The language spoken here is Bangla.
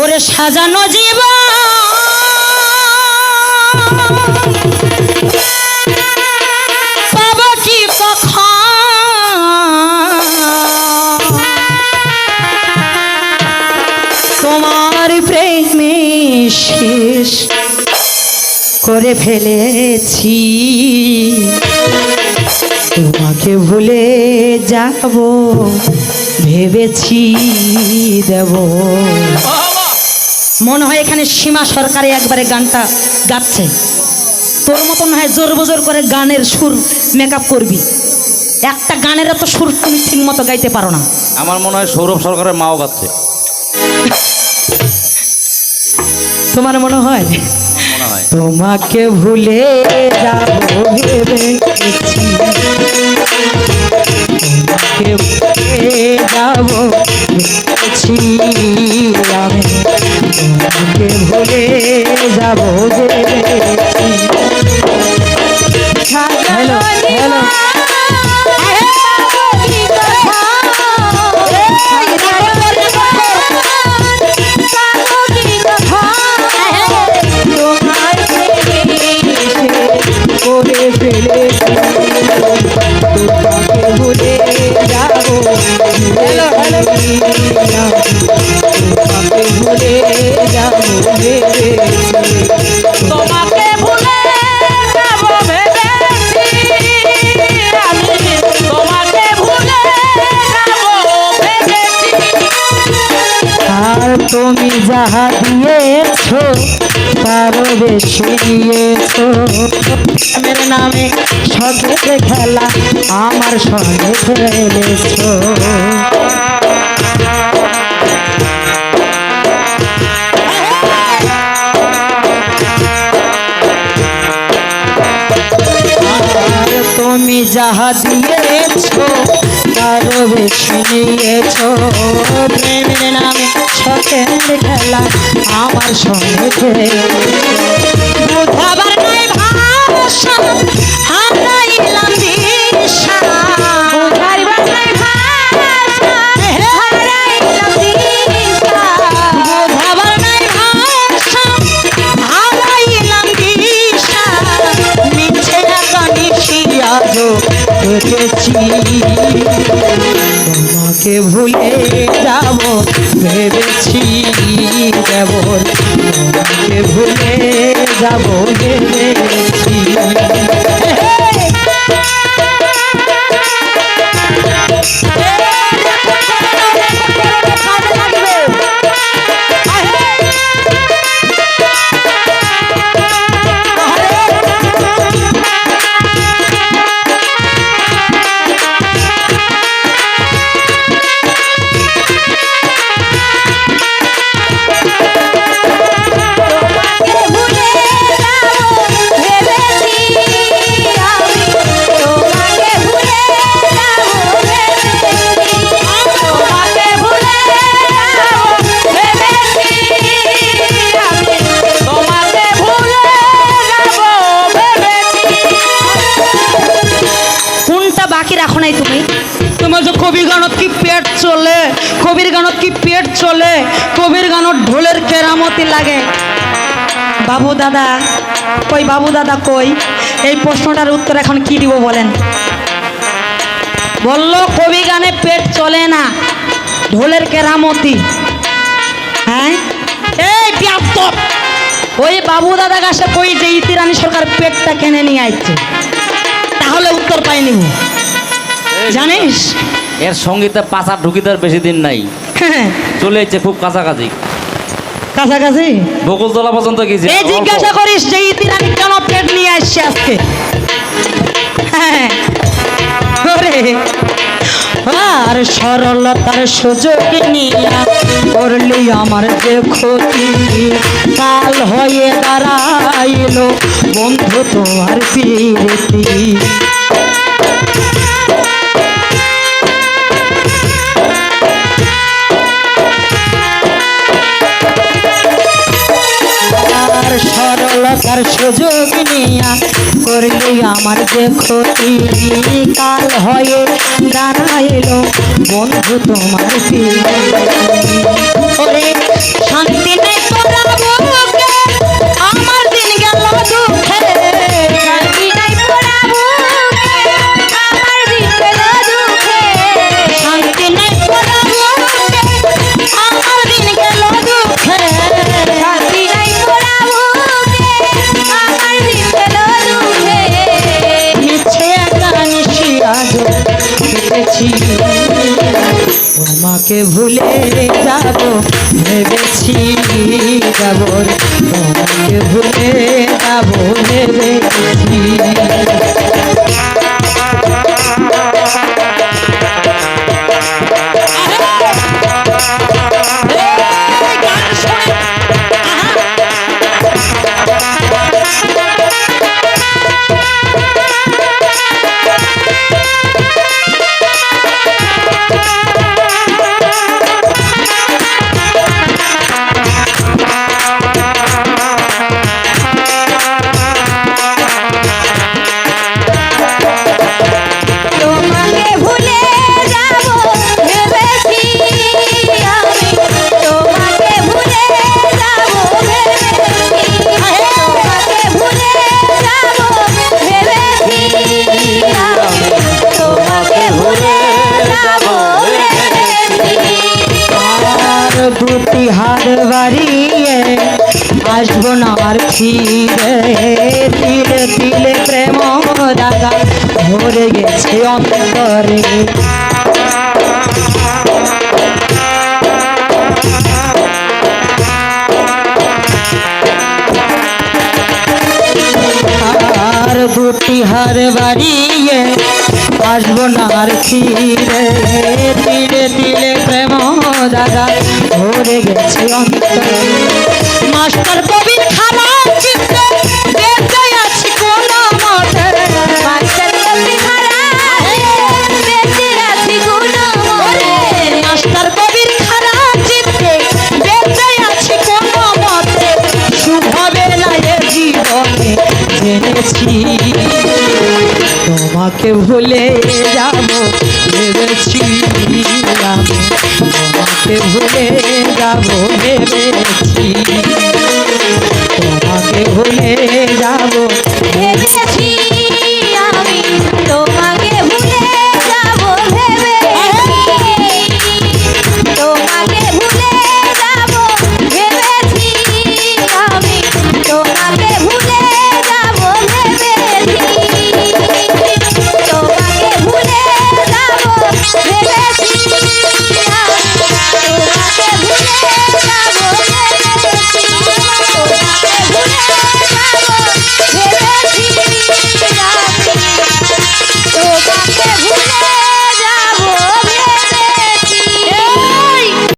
ওরে সাজানো জীব শেষ করে ফেলেছি। তোমাকে ভুলে যাব ভেবেছি দেব। মনে হয় এখানে সীমা সরকারে একবারে গানটা গাচ্ছে। তোর মতন হয় জোর বজোর করে গানের সুর মেকআপ করবি। একটা গানের এত সুর তুমি ঠিক মতো গাইতে পারো না। আমার মনে হয় সৌরভ সরকারের মাও গাচ্ছে। তোমার মনে হয়? তোমাকে ভুলে যাব ভেবেছি তোমাকে ভুলে যাব আমি তোমাকে ভুলে যাব ভেবেছি তুমি যাহা দিয়েছ তারও বেশি নিয়েছ আমার নামে সঙ্গে খেলা আমার সঙ্গে খেলেছ। তুমি যাহা দিয়েছ কারও বেশি নিয়েছ। প্রেমের নামে ছকের খেলা আমার সঙ্গে দেখেছি তোমাকে ভুলে যাব ভেবেছি দেবর তোমাকে ভুলে যাব ভেবেছি। নাই তুমি? তোমার যে কবির গানত কি পেট চলে? কবির গানত কি পেট চলে? কবির গানত ঢোলের কেরামতি লাগে। বাবু দাদা, কই বাবু দাদা কই? এই প্রশ্নটার উত্তর এখন কি দিব বলেন? বলল, কবি গানে পেট চলে না, ঢোলের কেরামতি। হ্যাঁ? এই ব্যাপ্তর ওই বাবু দাদা কাছে কই যে ইতিরানি সরকার পেটটা কেনে নিয়ে আসছে তাহলে উত্তর পাই নিব জানিস? এর সঙ্গীতে পাচার ঢুকিতে বেশি দিন নাই। চলে যাচ্ছে খুব কাছাকাছি। কাছাকাছি? বকুলতলা পর্যন্ত গেছে। এই জিজ্ঞাসা করিস যে ইতিরানি কেন পেট নিয়ে আসছে আজকে? হ্যাঁ। আর সরলতার সুযোগ নিয়া করলি আমার যে ক্ষতি। কাল হয়ে দাঁড়াইলো বন্ধু তোমার প্রীতি কাল হয়ে দাঁড়াইলো বন্ধু তোমার শান্তি নেই তোরা তোমাকে ভুলে যাব ভেবেছি যাব তোমাকে ভুলে যাব ভেবেছি। বাড়িয়ে আসব না আর ফিরে। তিলে তিলে প্রেম দাগা ভরে গেছে অন্তরে। হার বাড়িয়ে আসব না আর ফিরে। তিলে তিলে দাদা ভরে গেছে অন্তরে। মাস্টার কবির খারাপ জীবনে জেনেছি তোমাকে ভুলে ভুলে যাব ভেবেছি